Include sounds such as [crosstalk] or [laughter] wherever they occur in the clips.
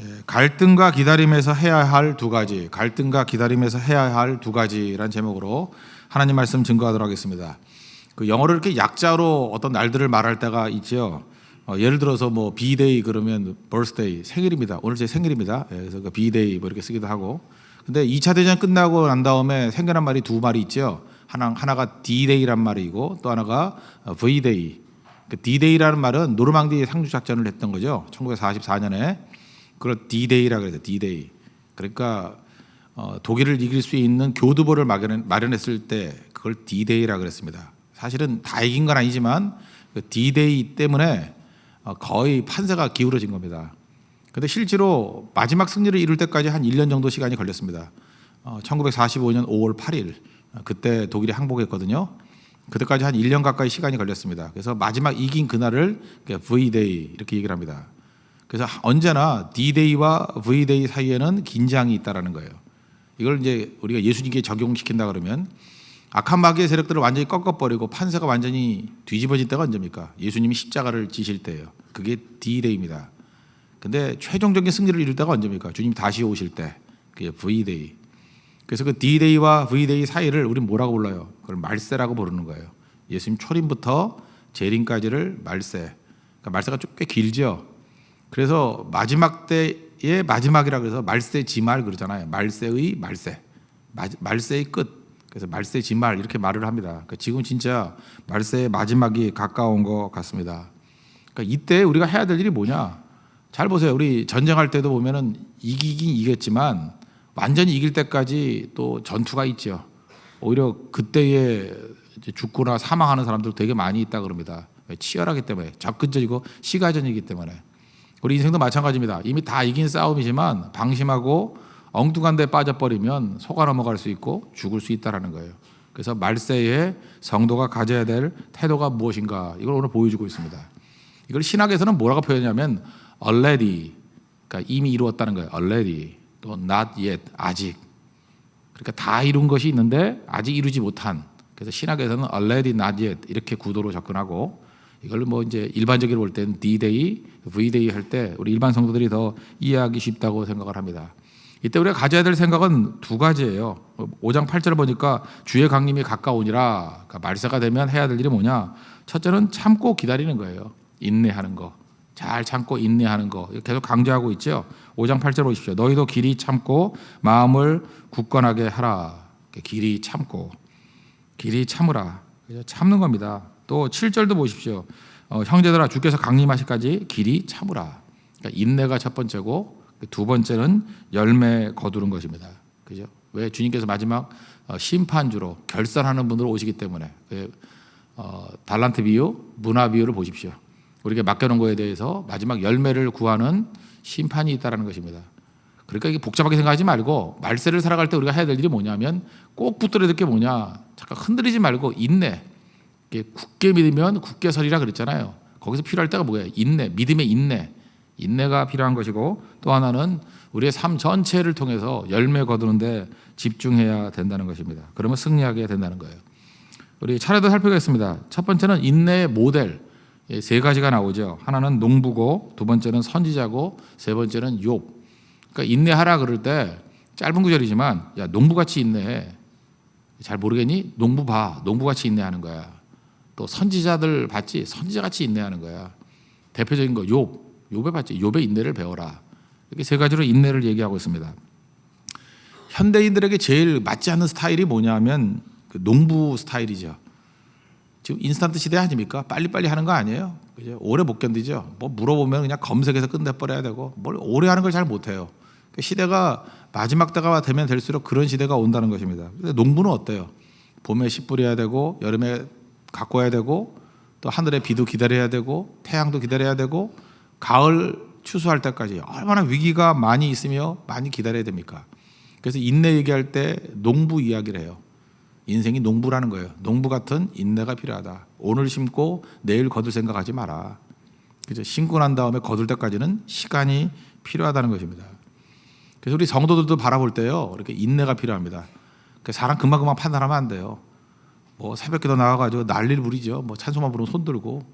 예, 갈등과 기다림에서 해야 할 두 가지, 갈등과 기다림에서 해야 할 두 가지란 제목으로 하나님 말씀 증거하도록 하겠습니다. 그 영어로 이렇게 약자로 어떤 날들을 말할 때가 있죠. 어, 예를 들어서 뭐 비데이 그러면 birthday 생일입니다. 오늘 제 생일입니다. 예, 그래서 그 비데이 뭐 이렇게 쓰기도 하고. 근데 2차 대전 끝나고 난 다음에 생겨난 말이 두 말이 있죠. 하나 하나가 D-Day란 말이고 또 하나가 어, V-Day. 그 D-Day라는 말은 노르망디 상륙 작전을 했던 거죠. 1944년에 그걸 D-Day라 그래요. D-Day. 그러니까 어, 독일을 이길 수 있는 교두보를 마련, 마련 했을 때 그걸 D-Day라 그랬습니다. 사실은 다 이긴 건 아니지만 그 D-Day 때문에 어, 거의 판세가 기울어진 겁니다. 근데 실제로 마지막 승리를 이룰 때까지 한 1년 정도 시간이 걸렸습니다. 어, 1945년 5월 8일 어, 그때 독일이 항복했거든요. 그때까지 한 1년 가까이 시간이 걸렸습니다. 그래서 마지막 이긴 그날을 V-Day 이렇게 얘기를 합니다. 그래서 언제나 D-Day와 V-Day 사이에는 긴장이 있다라는 거예요. 이걸 이제 우리가 예수님께 적용시킨다 그러면 악한 마귀의 세력들을 완전히 꺾어버리고 판세가 완전히 뒤집어질 때가 언제입니까? 예수님이 십자가를 지실 때예요. 그게 D-Day입니다. 근데 최종적인 승리를 이룰 때가 언제입니까? 주님 다시 오실 때. 그게 V-Day. 그래서 그 D-Day와 V-Day 사이를 우리 뭐라고 불러요? 그걸 말세라고 부르는 거예요. 예수님 초림부터 재림까지를 말세. 그러니까 말세가 좀꽤 길죠. 그래서 마지막 때의 마지막이라 그래서 말세 지말 그러잖아요. 말세의 말세. 마- 말세의 끝. 그래서 말세 지말 이렇게 말을 합니다. 그러니까 지금 진짜 말세의 마지막이 가까운 것 같습니다. 그러니까 이때 우리가 해야 될 일이 뭐냐? 잘 보세요. 우리 전쟁할 때도 보면은 이기긴 이겼지만 완전히 이길 때까지 또 전투가 있죠. 오히려 그때에 죽거나 사망하는 사람들 되게 많이 있다 그럽니다. 왜? 치열하기 때문에 접근적이고 시가전이기 때문에 우리 인생도 마찬가지입니다. 이미 다 이긴 싸움이지만 방심하고 엉뚱한 데 빠져버리면 속아 넘어갈 수 있고 죽을 수 있다라는 거예요. 그래서 말세에 성도가 가져야 될 태도가 무엇인가 이걸 오늘 보여주고 있습니다. 이걸 신학에서는 뭐라고 표현하냐면 already 그러니까 이미 이루었다는 거예요. already 또 not yet 아직 그러니까 다 이룬 것이 있는데 아직 이루지 못한 그래서 신학에서는 already not yet 이렇게 구도로 접근하고 이걸 뭐 이제 일반적으로 볼 때는 D-Day, V-Day 할 때 우리 일반 성도들이 더 이해하기 쉽다고 생각을 합니다. 이때 우리가 가져야 될 생각은 두 가지예요. 5장 8절 보니까 주의 강림이 가까우니라 그러니까 말세가 되면 해야 될 일이 뭐냐? 첫째는 참고 기다리는 거예요. 인내하는 거. 잘 참고 인내하는 거. 계속 강조하고 있죠. 5장 8절 보십시오. 너희도 길이 참고 마음을 굳건하게 하라. 길이 참고 길이 참으라. 참는 겁니다. 또 7절도 보십시오. 어, 형제들아 주께서 강림하시까지 길이 참으라. 그러니까 인내가 첫 번째고 두 번째는 열매 거두는 것입니다. 그죠? 왜 주님께서 마지막 어, 심판주로 결산하는 분으로 오시기 때문에 그, 어, 달란트 비유, 문화 비유를 보십시오. 우리에게 맡겨놓은 거에 대해서 마지막 열매를 구하는 심판이 있다라는 것입니다. 그러니까 이게 복잡하게 생각하지 말고 말세를 살아갈 때 우리가 해야 될 일이 뭐냐면 꼭 붙들어야 될 게 뭐냐. 잠깐 흔들리지 말고 인내. 굳게 믿으면 굳게 서리라 그랬잖아요. 거기서 필요할 때가 뭐예요? 인내, 믿음의 인내. 인내가 필요한 것이고 또 하나는 우리의 삶 전체를 통해서 열매 거두는데 집중해야 된다는 것입니다. 그러면 승리하게 된다는 거예요. 우리 차례도 살펴보겠습니다. 첫 번째는 인내의 모델 예, 세 가지가 나오죠. 하나는 농부고 두 번째는 선지자고 세 번째는 욥. 그러니까 인내하라 그럴 때 짧은 구절이지만 야 농부같이 인내해. 잘 모르겠니? 농부 봐. 농부같이 인내하는 거야. 또 선지자들 봤지? 선지자같이 인내하는 거야. 대표적인 거 욥. 욥에 봤지? 욥의 인내를 배워라. 이렇게 세 가지로 인내를 얘기하고 있습니다. 현대인들에게 제일 맞지 않는 스타일이 뭐냐면 그 농부 스타일이죠. 지금 인스턴트 시대 아닙니까? 빨리빨리 하는 거 아니에요? 그죠? 오래 못 견디죠. 뭐 물어보면 그냥 검색해서 끝내버려야 되고 뭘 오래 하는 걸 잘 못해요. 그 시대가 마지막 때가 되면 될수록 그런 시대가 온다는 것입니다. 근데 농부는 어때요? 봄에 씨 뿌려야 되고 여름에 가꿔야 되고 또 하늘에 비도 기다려야 되고 태양도 기다려야 되고 가을 추수할 때까지 얼마나 위기가 많이 있으며 많이 기다려야 됩니까? 그래서 인내 얘기할 때 농부 이야기를 해요. 인생이 농부라는 거예요. 농부 같은 인내가 필요하다. 오늘 심고 내일 거둘 생각하지 마라. 그죠? 심고 난 다음에 거둘 때까지는 시간이 필요하다는 것입니다. 그래서 우리 성도들도 바라볼 때요. 이렇게 인내가 필요합니다. 그 사람 금방금방 판단하면 안 돼요. 뭐 새벽기도 나와가지고 난리를 부리죠. 뭐 찬송만 부르면 손 들고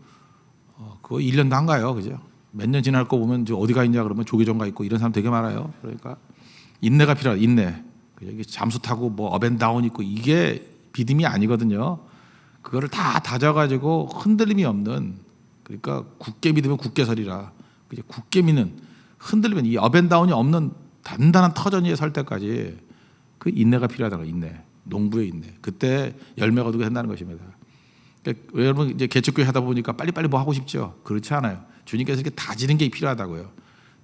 어, 그거 1년도 안 가요. 그죠? 몇 년 지날 거 보면 저 어디 가 있냐 그러면 조계종 가 있고 이런 사람 되게 많아요. 그러니까 인내가 필요하다. 인내. 여기 잠수 타고 뭐 업앤다운 있고 이게 믿음이 아니거든요. 그거를 다 다져가지고 흔들림이 없는 그러니까 굳게 믿으면 굳게 서리라. 이제 굳게 믿는 흔들리면 이 업앤다운이 없는 단단한 터전 위에 설 때까지 그 인내가 필요하다는 거 인내. 농부의 인내. 그때 열매가 두게 된다는 것입니다. 그러니까 여러분 이제 개척교회 하다 보니까 빨리빨리 뭐 하고 싶죠. 그렇지 않아요. 주님께서 이렇게 다지는 게 필요하다고요.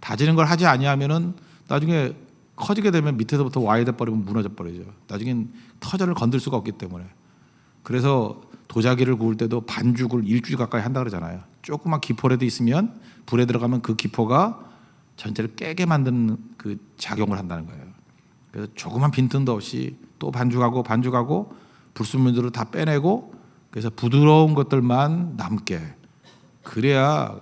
다지는 걸 하지 아니하면은 나중에 커지게 되면 밑에서부터 돼 버리면 무너져 버리죠. 나중엔 터전을 건들 수가 없기 때문에. 그래서 도자기를 구울 때도 반죽을 일주일 가까이 한다 그러잖아요. 조그만 기포라도 있으면 불에 들어가면 그 기포가 전체를 깨게 만드는 그 작용을 한다는 거예요. 그래서 조그만 빈틈도 없이 또 반죽하고 반죽하고 불순물들을 다 빼내고 그래서 부드러운 것들만 남게 그래야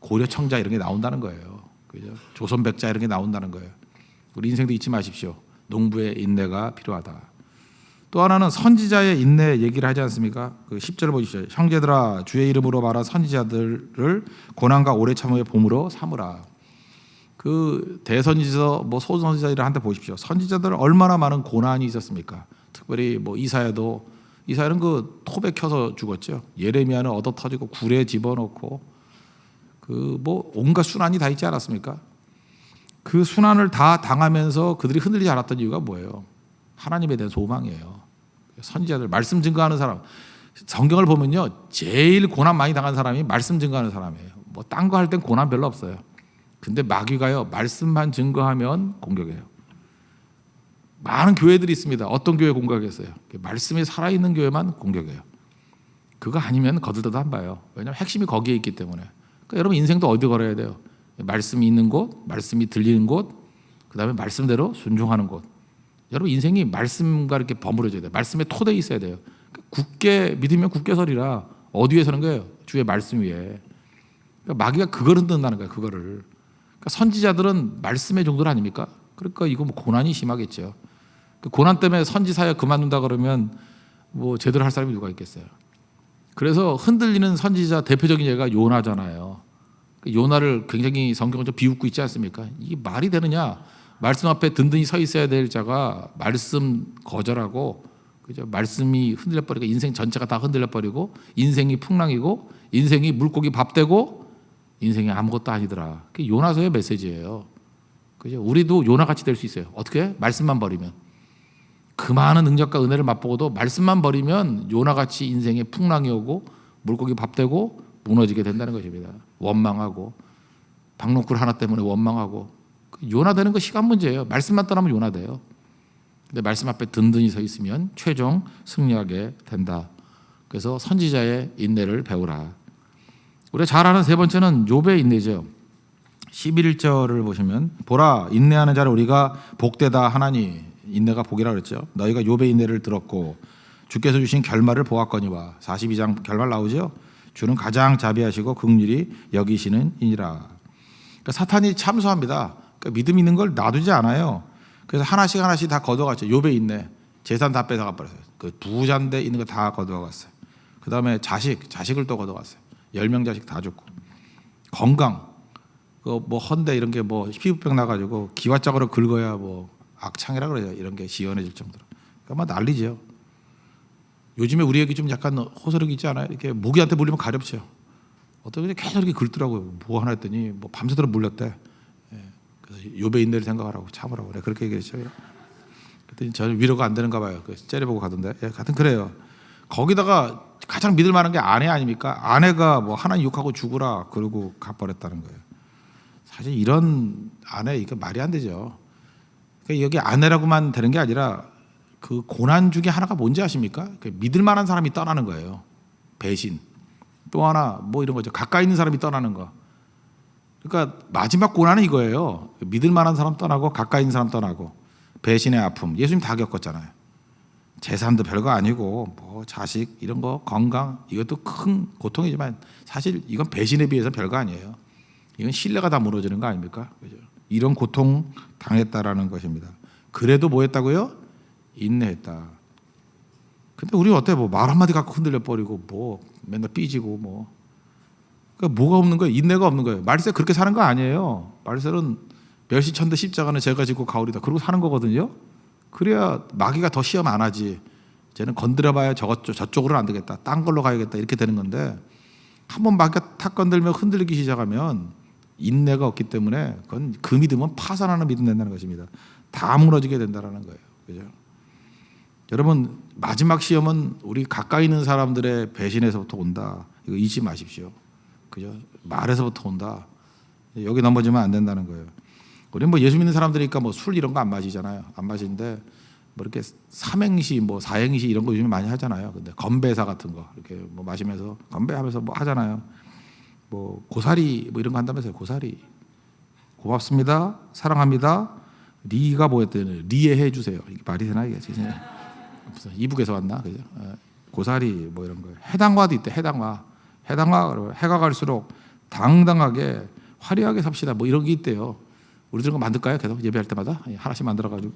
고려 청자 이런 게 나온다는 거예요. 그죠? 조선 백자 이런 게 나온다는 거예요. 우리 인생도 잊지 마십시오. 농부의 인내가 필요하다. 또 하나는 선지자의 인내 얘기를 하지 않습니까? 그 10절 보십시오. 형제들아 주의 이름으로 말한 선지자들을 고난과 오래 참음의 봄으로 삼으라. 그 대선지자 뭐 소선지자들 한테 보십시오. 선지자들 얼마나 많은 고난이 있었습니까? 특별히 뭐 이사야도 이사야는 그 톱에 켜서 죽었죠. 예레미야는 얻어 터지고 굴에 집어넣고 그 뭐 온갖 순환이 다 있지 않았습니까? 그 순환을 다 당하면서 그들이 흔들리지 않았던 이유가 뭐예요? 하나님에 대한 소망이에요. 선지자들 말씀 증거하는 사람 성경을 보면요 제일 고난 많이 당한 사람이 말씀 증거하는 사람이에요. 뭐 딴 거 할 땐 고난 별로 없어요. 근데 마귀가요 말씀만 증거하면 공격해요. 많은 교회들이 있습니다. 어떤 교회 공격했어요? 말씀이 살아있는 교회만 공격해요. 그거 아니면 거들떠도 안 봐요. 왜냐하면 핵심이 거기에 있기 때문에. 그러니까 여러분 인생도 어디 걸어야 돼요? 말씀이 있는 곳, 말씀이 들리는 곳, 그 다음에 말씀대로 순종하는 곳. 여러분 인생이 말씀과 이렇게 버무려져야 돼요. 말씀에 토대 있어야 돼요. 그러니까 굳게 믿으면 굳게 서리라. 어디 위에 서는 거예요? 주의 말씀 위에. 그러니까 마귀가 그걸 흔든다는 거예요. 그거를. 그러니까 선지자들은 말씀의 정도 아닙니까? 그러니까 이거 뭐 고난이 심하겠죠. 그 고난 때문에 선지 사역 그만둔다 그러면 뭐 제대로 할 사람이 누가 있겠어요. 그래서 흔들리는 선지자 대표적인 예가 요나잖아요. 그 요나를 굉장히 성경을 좀 비웃고 있지 않습니까? 이게 말이 되느냐? 말씀 앞에 든든히 서 있어야 될 자가 말씀 거절하고 그죠? 말씀이 흔들려 버리고 인생 전체가 다 흔들려 버리고 인생이 풍랑이고 인생이 물고기 밥 되고 인생이 아무것도 아니더라. 그게 요나서의 메시지예요. 그죠? 우리도 요나 같이 될 수 있어요. 어떻게? 말씀만 버리면. 그 많은 능력과 은혜를 맛보고도 말씀만 버리면 요나 같이 인생에 풍랑이 오고 물고기 밥 되고 무너지게 된다는 것입니다. 원망하고 박농쿨 하나 때문에 원망하고 요나 되는 거 시간 문제예요. 말씀만 떠나면 요나 돼요. 근데 말씀 앞에 든든히 서 있으면 최종 승리하게 된다. 그래서 선지자의 인내를 배우라. 우리가 잘 아는 세 번째는 욥의 인내죠. 11절을 보시면 보라 인내하는 자를 우리가 복되다 하나니 인내가 복이라 그랬죠. 너희가 욥의 인내를 들었고 주께서 주신 결말을 보았거니와 42장 결말 나오죠. 주는 가장 자비하시고 긍휼히 여기시는 이니라. 그러니까 사탄이 참소합니다. 그러니까 믿음 있는 걸 놔두지 않아요. 그래서 하나씩 하나씩 다 걷어갔죠. 욥의 인내 재산 다 뺏어가 버렸어요. 그 부자인데 있는 거 다 걷어갔어요. 그 다음에 자식 자식을 또 걷어갔어요. 열명 자식 다 죽고 건강 그뭐 헌데 이런 게 뭐 피부병 나가지고 기와짝으로 긁어야 뭐 악창이라 그래요. 이런 게 시원해질 정도로. 그러니까 막 난리죠. 요즘에 우리 애기 좀 약간 호소력 있지 않아요? 이렇게 모기한테 물리면 가렵죠. 어떤 게 계속 이렇게 긁더라고요. 뭐 하나 했더니 뭐 밤새도록 물렸대. 예. 그래서 요배 인내를 생각하라고 참으라고 그래. 그렇게 얘기했죠. 그랬더니 저는 위로가 안 되는가 봐요. 그 째려보고 가던데. 예, 같은 그래요. 거기다가 가장 믿을 만한 게 아내 아닙니까? 아내가 뭐 하나님 욕하고 죽으라 그러고 가버렸다는 거예요. 사실 이런 아내 이거 말이 안 되죠. 그러니까 여기 아내라고만 되는 게 아니라 그 고난 중에 하나가 뭔지 아십니까? 그 믿을 만한 사람이 떠나는 거예요. 배신. 또 하나 뭐 이런 거죠. 가까이 있는 사람이 떠나는 거. 그러니까 마지막 고난은 이거예요. 믿을 만한 사람 떠나고 가까이 있는 사람 떠나고 배신의 아픔. 예수님 다 겪었잖아요. 재산도 별거 아니고 뭐 자식 이런 거 건강 이것도 큰 고통이지만 사실 이건 배신에 비해서 별거 아니에요. 이건 신뢰가 다 무너지는 거 아닙니까? 그죠? 이런 고통 당했다라는 것입니다. 그래도 뭐 했다고요? 인내했다. 근데 우리 어때? 뭐 말 한마디 갖고 흔들려 버리고 뭐 맨날 삐지고 뭐 그러니까 뭐가 없는 거예요? 인내가 없는 거예요. 말세 그렇게 사는 거 아니에요. 말세는 멸시천대 십자가는 제가 지고 가오리다. 그러고 사는 거거든요. 그래야 마귀가 더 시험 안 하지. 쟤는 건드려봐야 저것 저쪽으로는 안 되겠다. 딴 걸로 가야겠다. 이렇게 되는 건데 한 번 마귀가 탁 건들면 흔들리기 시작하면 인내가 없기 때문에 그건 그 믿음은 파산하는 믿음 된다는 것입니다. 다 무너지게 된다라는 거예요. 그죠? 여러분 마지막 시험은 우리 가까이 있는 사람들의 배신에서부터 온다. 이거 잊지 마십시오. 그죠? 말에서부터 온다. 여기 넘어지면 안 된다는 거예요. 우리는 뭐 예수 믿는 사람들이니까 뭐 술 이런 거 안 마시잖아요. 안 마시는데 뭐 이렇게 삼행시 뭐 사행시 이런 거 요즘에 많이 하잖아요. 근데 건배사 같은 거 이렇게 뭐 마시면서 건배하면서 뭐 하잖아요. 뭐 고사리 뭐 이런 거 한다면서요. 고사리. 고맙습니다. 사랑합니다. 리가 뭐였대요? 리에 주세요. 이게 말이 되나 이게 진짜. 무슨 이북에서 왔나 그죠? 예. 고사리 뭐 이런 거. 해당화도 있대. 해당화. 해당화 해가 갈수록 당당하게 화려하게 삽시다. 뭐 이런 게 있대요. 우리들 거 만들까요? 계속 예배할 때마다 예, 하나씩 만들어 가지고.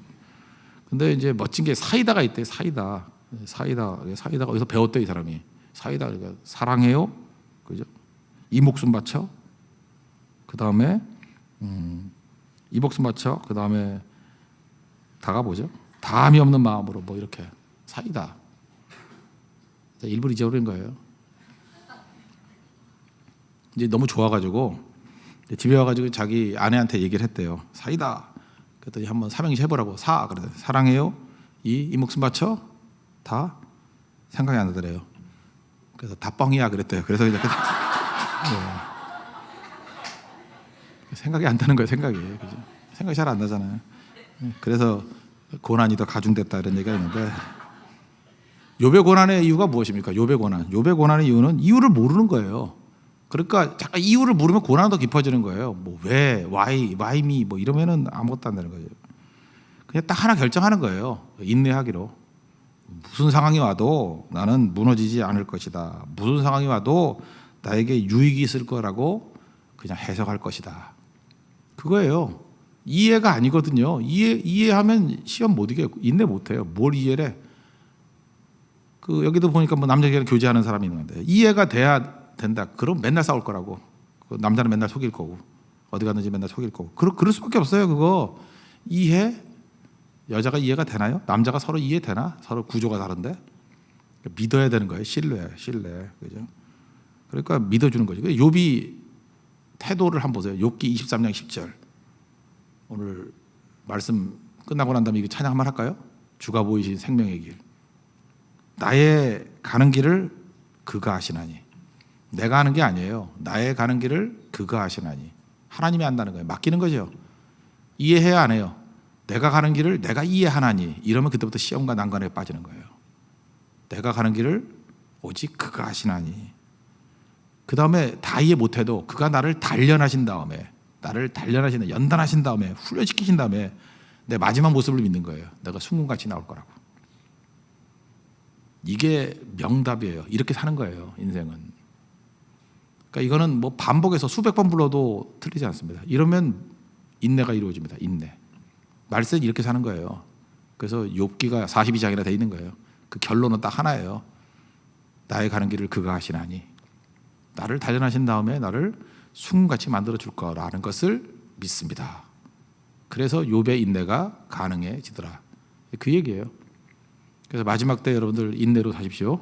근데 이제 멋진 게 사이다가 있대. 사이다. 예, 사이다. 사이다가 어디서 배웠대 이 사람이. 사이다 그러니까 사랑해요. 그죠? 이 목숨 바쳐. 그 다음에 음, 이 목숨 바쳐. 그 다음에 다가 뭐죠? 다함이 없는 마음으로 뭐 이렇게 사이다. 일부러 잊어버린 거예요. 이제 너무 좋아가지고 집에 와가지고 자기 아내한테 얘기를 했대요. 사이다. 그랬더니 한번 삼행시 해보라고 사 그래 사랑해요. 이, 이 목숨 바쳐 다 생각이 안 나더래요. 그래서 다 뻥이야 그랬대요. 그래서 이제 그- 네. [laughs] 생각이 안 나는 거예요. 생각이 그죠? 생각이 잘 안 나잖아요. 네. 그래서 고난이 더 가중됐다 이런 얘기가 있는데 요배 고난의 이유가 무엇입니까? 요배 고난. 요배 고난의 이유는 이유를 모르는 거예요. 그러니까 잠깐 이유를 모르면 고난은 더 깊어지는 거예요. 뭐 왜, why, why me 뭐 이러면은 아무것도 안 되는 거예요. 그냥 딱 하나 결정하는 거예요. 인내하기로. 무슨 상황이 와도 나는 무너지지 않을 것이다. 무슨 상황이 와도 나에게 유익이 있을 거라고 그냥 해석할 것이다. 그거예요. 이해가 아니거든요. 이해 이해하면 시험 못 이겨 인내 못 해요. 뭘 이해래? 그 여기도 보니까 뭐 남자끼리 교제하는 사람이 있는데 이해가 돼야 된다. 그럼 맨날 싸울 거라고. 그 남자는 맨날 속일 거고 어디 갔는지 맨날 속일 거고. 그럴 그럴 수밖에 없어요. 그거 이해 여자가 이해가 되나요? 남자가 서로 이해되나? 서로 구조가 다른데 믿어야 되는 거예요. 신뢰, 신뢰, 그죠? 그러니까 믿어주는 거죠. 그 욥이 태도를 한번 보세요. 욥기 23장 10절. 오늘 말씀 끝나고 난 다음에 이거 찬양 한번 할까요? 주가 보이신 생명의 길. 나의 가는 길을 그가 하시나니. 내가 하는 게 아니에요. 나의 가는 길을 그가 하시나니. 하나님이 한다는 거예요. 맡기는 거죠. 이해해야 안 해요. 내가 가는 길을 내가 이해하나니. 이러면 그때부터 시험과 난관에 빠지는 거예요. 내가 가는 길을 오직 그가 하시나니. 그 다음에 다 이해 못해도 그가 나를 단련하신 다음에 나를 단련하신 연단하신 다음에 훈련시키신 다음에 내 마지막 모습을 믿는 거예요. 내가 순금같이 나올 거라고. 이게 명답이에요. 이렇게 사는 거예요. 인생은. 그러니까 이거는 뭐 반복해서 수백 번 불러도 틀리지 않습니다. 이러면 인내가 이루어집니다. 인내. 말세 이렇게 사는 거예요. 그래서 욥기가 42장이나 돼 있는 거예요. 그 결론은 딱 하나예요. 나의 가는 길을 그가 하시나니 나를 단련하신 다음에 나를 순같이 만들어 줄 거라는 것을 믿습니다. 그래서 욥의 인내가 가능해지더라. 그 얘기예요. 그래서 마지막 때 여러분들 인내로 사십시오.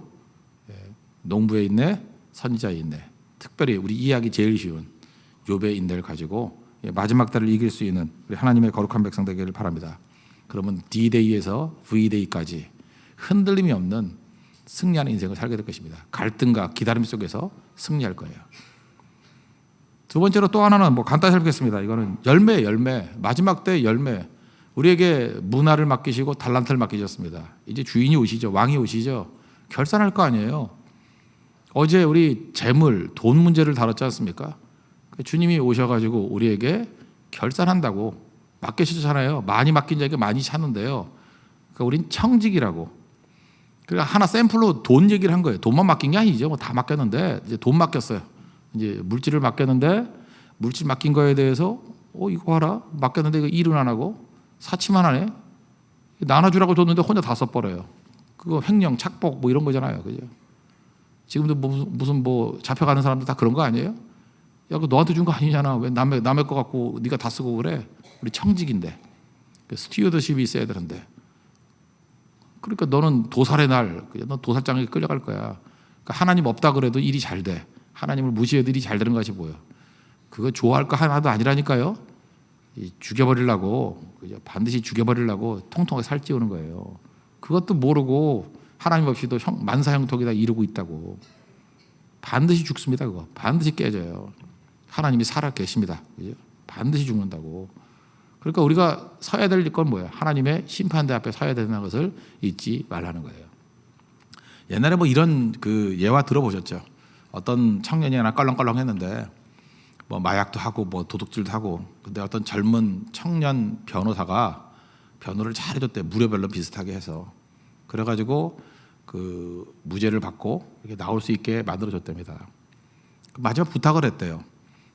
예, 농부의 인내, 선지자의 인내. 특별히 우리 이해하기 제일 쉬운 욥의 인내를 가지고 예, 마지막 때를 이길 수 있는 우리 하나님의 거룩한 백성 되기를 바랍니다. 그러면 D-Day에서 V-Day까지 흔들림이 없는 승리하는 인생을 살게 될 것입니다. 갈등과 기다림 속에서 승리할 거예요. 두 번째로 또 하나는 뭐 간단히 살겠습니다. 이거는 열매, 열매. 마지막 때 열매. 우리에게 문화를 맡기시고 달란트를 맡기셨습니다. 이제 주인이 오시죠. 왕이 오시죠. 결산할 거 아니에요. 어제 우리 재물, 돈 문제를 다뤘지 않습니까? 주님이 오셔가지고 우리에게 결산한다고 맡기시잖아요. 많이 맡긴 자에게 많이 찾는데요. 그러니까 우린 청직이라고. 그러니까 하나 샘플로 돈 얘기를 한 거예요. 돈만 맡긴 게 아니죠. 뭐 다 맡겼는데 이제 돈 맡겼어요. 이제 물질을 맡겼는데 물질 맡긴 거에 대해서 어 이거 하라 맡겼는데 이거 일은 안 하고 사치만 하네. 나눠주라고 줬는데 혼자 다 써버려요. 그거 횡령, 착복 뭐 이런 거잖아요. 그죠? 지금도 무슨, 뭐 잡혀가는 사람들 다 그런 거 아니에요? 야, 그 너한테 준 거 아니잖아. 왜 남의 남의 거 갖고 네가 다 쓰고 그래? 우리 청직인데. 그 스튜어드십이 있어야 되는데. 그러니까 너는 도살의 날, 너 도살장에 끌려갈 거야. 그러니까 하나님 없다 그래도 일이 잘 돼. 하나님을 무시해도 일이 잘 되는 것이 뭐야? 그거 좋아할 거 하나도 아니라니까요. 이 죽여버리려고? 반드시 죽여버리려고 통통하게 살찌우는 거예요. 그것도 모르고 하나님 없이도 형, 만사형통이다 이루고 있다고. 반드시 죽습니다. 그거 반드시 깨져요. 하나님이 살아 계십니다. 그죠? 반드시 죽는다고. 그러니까 우리가 서야 될 건 뭐예요? 하나님의 심판대 앞에 서야 되는 것을 잊지 말라는 거예요. 옛날에 뭐 이런 그 예화 들어보셨죠? 어떤 청년이 하나 껄렁껄렁 했는데 뭐 마약도 하고 뭐 도둑질도 하고 근데 어떤 젊은 청년 변호사가 변호를 잘 해줬대 무료별로 비슷하게 해서 그래가지고 그 무죄를 받고 이렇게 나올 수 있게 만들어줬답니다. 그 마지막 부탁을 했대요.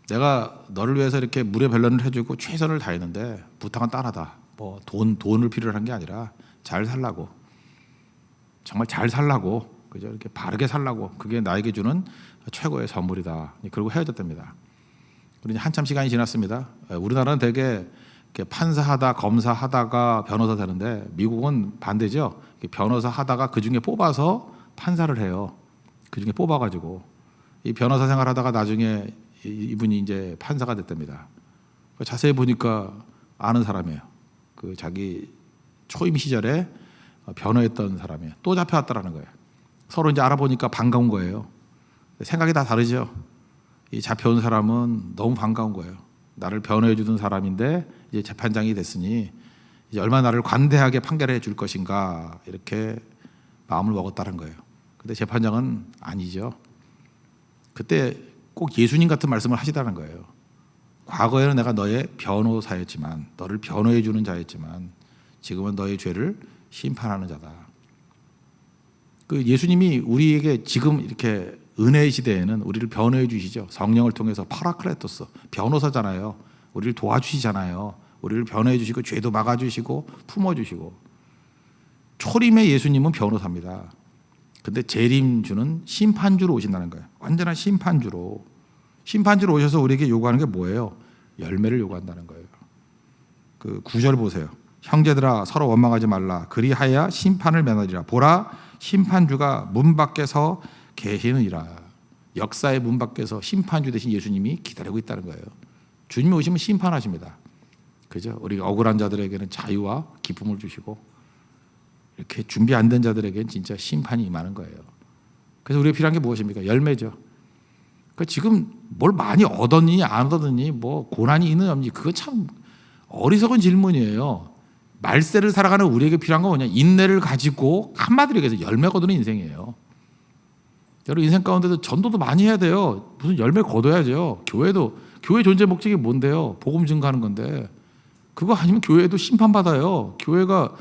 내가 너를 위해서 이렇게 무료 변론을 해주고 최선을 다했는데 부탁은 따라다. 뭐 돈 돈을 필요로 한 게 아니라 잘 살라고 정말 잘 살라고 그죠 이렇게 바르게 살라고 그게 나에게 주는 최고의 선물이다. 그리고 헤어졌답니다. 그리고 한참 시간이 지났습니다. 예, 우리나라는 되게 판사하다 검사하다가 변호사 되는데 미국은 반대죠. 변호사 하다가 그 중에 뽑아서 판사를 해요. 그 중에 뽑아가지고 이 변호사 생활하다가 나중에 이- 이분이 이제 판사가 됐답니다. 자세히 보니까 아는 사람이에요. 그 자기 초임 시절에 변호했던 사람이에요. 또 잡혀왔다라는 거예요. 서로 이제 알아보니까 반가운 거예요. 생각이 다 다르죠. 이 잡혀온 사람은 너무 반가운 거예요. 나를 변호해 주던 사람인데 이제 재판장이 됐으니 이제 얼마나 나를 관대하게 판결해 줄 것인가 이렇게 마음을 먹었다는 거예요. 근데 재판장은 아니죠. 그때 꼭 예수님 같은 말씀을 하시다는 거예요. 과거에는 내가 너의 변호사였지만 너를 변호해 주는 자였지만 지금은 너의 죄를 심판하는 자다. 그 예수님이 우리에게 지금 이렇게 은혜의 시대에는 우리를 변호해 주시죠. 성령을 통해서 파라클레토스 변호사잖아요. 우리를 도와주시잖아요. 우리를 변호해 주시고 죄도 막아 주시고 품어 주시고 초림의 예수님은 변호사입니다. 근데 재림주는 심판주로 오신다는 거예요. 완전한 심판주로 심판주로 오셔서 우리에게 요구하는 게 뭐예요? 열매를 요구한다는 거예요. 그 구절 보세요. 형제들아 서로 원망하지 말라. 그리하여 심판을 면하리라. 보라 심판주가 문 밖에서 계시느니라. 역사의 문 밖에서 심판주 대신 예수님이 기다리고 있다는 거예요. 주님이 오시면 심판하십니다. 그죠? 우리 억울한 자들에게는 자유와 기쁨을 주시고 이렇게 준비 안 된 자들에게는 진짜 심판이 임하는 거예요. 그래서 우리가 필요한 게 무엇입니까? 열매죠. 그 지금 뭘 많이 얻었니 안 얻었니 뭐 고난이 있는 없니 그거 참 어리석은 질문이에요. 말세를 살아가는 우리에게 필요한 건 뭐냐? 인내를 가지고 한마디로 얘기해서 열매 거두는 인생이에요. 여러분 인생 가운데도 전도도 많이 해야 돼요. 무슨 열매 거둬야죠. 교회도 교회 존재 목적이 뭔데요? 복음 증거하는 건데 그거 아니면 교회도 심판 받아요. 교회가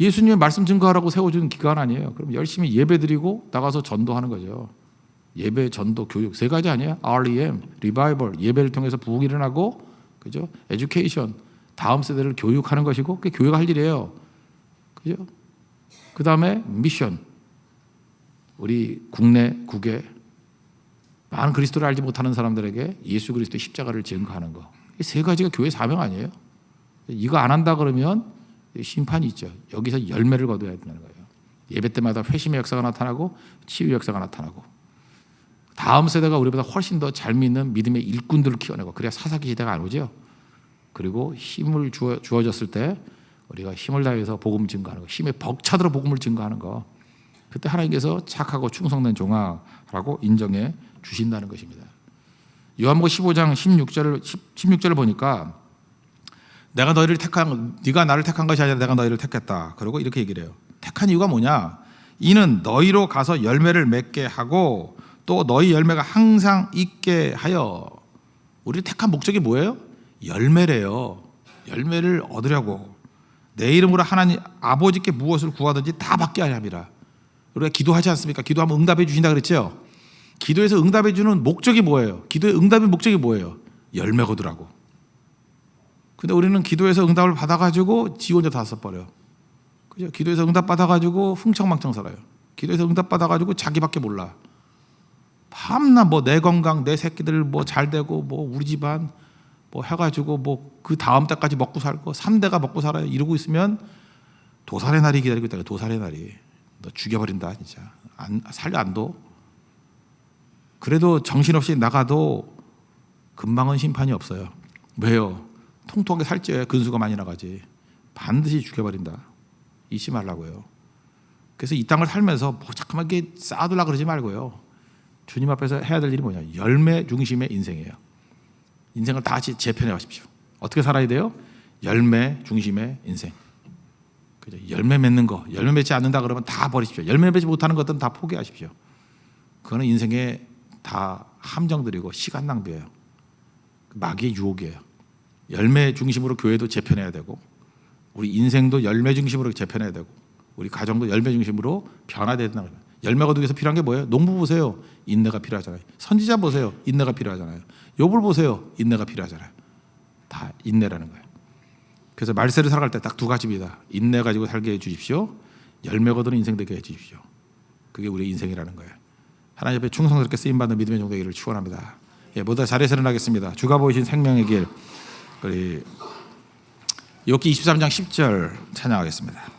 예수님의 말씀 증거하라고 세워주는 기관 아니에요. 그럼 열심히 예배 드리고 나가서 전도하는 거죠. 예배, 전도, 교육 세 가지 아니에요? REM, 리바이벌, 예배를 통해서 부흥이 일어나고 그죠? 에듀케이션, 다음 세대를 교육하는 것이고 그게 교회가 할 일이에요. 그죠? 그 다음에 미션, 우리 국내 국외 많은 그리스도를 알지 못하는 사람들에게 예수 그리스도의 십자가를 증거하는 거. 이 세 가지가 교회 사명 아니에요? 이거 안 한다 그러면 심판이 있죠. 여기서 열매를 거둬야 된다는 거예요. 예배 때마다 회심의 역사가 나타나고 치유 역사가 나타나고 다음 세대가 우리보다 훨씬 더 잘 믿는 믿음의 일꾼들을 키워내고 그래야 사사기 시대가 안 오죠. 그리고 힘을 주어, 주어졌을 때 우리가 힘을 다해서 복음 증거하는 거, 힘에 벅차들어 복음을 증거하는 거. 그때 하나님께서 착하고 충성된 종아라고 인정해 주신다는 것입니다. 요한복음 15장 16절을 16절을 보니까 내가 너희를 택한 네가 나를 택한 것이 아니라 내가 너희를 택했다. 그리고 이렇게 얘기를 해요. 택한 이유가 뭐냐? 이는 너희로 가서 열매를 맺게 하고 또 너희 열매가 항상 있게 하여 우리를 택한 목적이 뭐예요? 열매래요. 열매를 얻으려고 내 이름으로 하나님 아버지께 무엇을 구하든지 다 받게 하렵니다. 우리가 기도하지 않습니까? 기도하면 응답해 주신다 그랬죠? 기도에서 응답해 주는 목적이 뭐예요? 기도의 응답의 목적이 뭐예요? 열매 거두라고. 근데 우리는 기도에서 응답을 받아가지고 지 혼자 다 써버려. 그죠? 기도에서 응답 받아가지고 흥청망청 살아요. 기도에서 응답 받아가지고 자기밖에 몰라. 밤낮 뭐 내 건강, 내 새끼들 뭐 잘 되고 뭐 우리 집안 뭐 해가지고 뭐 그 다음 달까지 먹고 살고 3대가 먹고 살아요 이러고 있으면 도살의 날이 기다리고 있다. 도살의 날이 너 죽여버린다 진짜 안 살려 안 둬. 그래도 정신없이 나가도 금방은 심판이 없어요. 왜요? 통통하게 살쪄야 근수가 많이 나가지. 반드시 죽여버린다. 잊지 말라고요. 그래서 이 땅을 살면서 뭐 자꾸만 쌓아두려 그러지 말고요. 주님 앞에서 해야 될 일이 뭐냐? 열매 중심의 인생이에요. 인생을 다시 재편해 가십시오. 어떻게 살아야 돼요? 열매 중심의 인생. 그죠? 열매 맺는 거, 열매 맺지 않는다 그러면 다 버리십시오. 열매 맺지 못하는 것들은 다 포기하십시오. 그거는 인생의 다 함정들이고 시간 낭비예요. 마귀의 유혹이에요. 열매 중심으로 교회도 재편해야 되고 우리 인생도 열매 중심으로 재편해야 되고 우리 가정도 열매 중심으로 변화돼야 된다. 열매 거두기 위해서 필요한 게 뭐예요? 농부 보세요. 인내가 필요하잖아요. 선지자 보세요. 인내가 필요하잖아요. 욥을 보세요. 인내가 필요하잖아요. 다 인내라는 거예요. 그래서 말세를 살아갈 때 딱 두 가지입니다. 인내 가지고 살게 해 주십시오. 열매 거두는 인생 되게 해 주십시오. 그게 우리 인생이라는 거예요. 하나님 앞에 충성스럽게 쓰임 받는 믿음의 종되기를 축원합니다. 예, 모두 자리에서 일어나겠습니다. 주가 보이신 생명의 길 우리 욥기 23장 10절 찬양하겠습니다.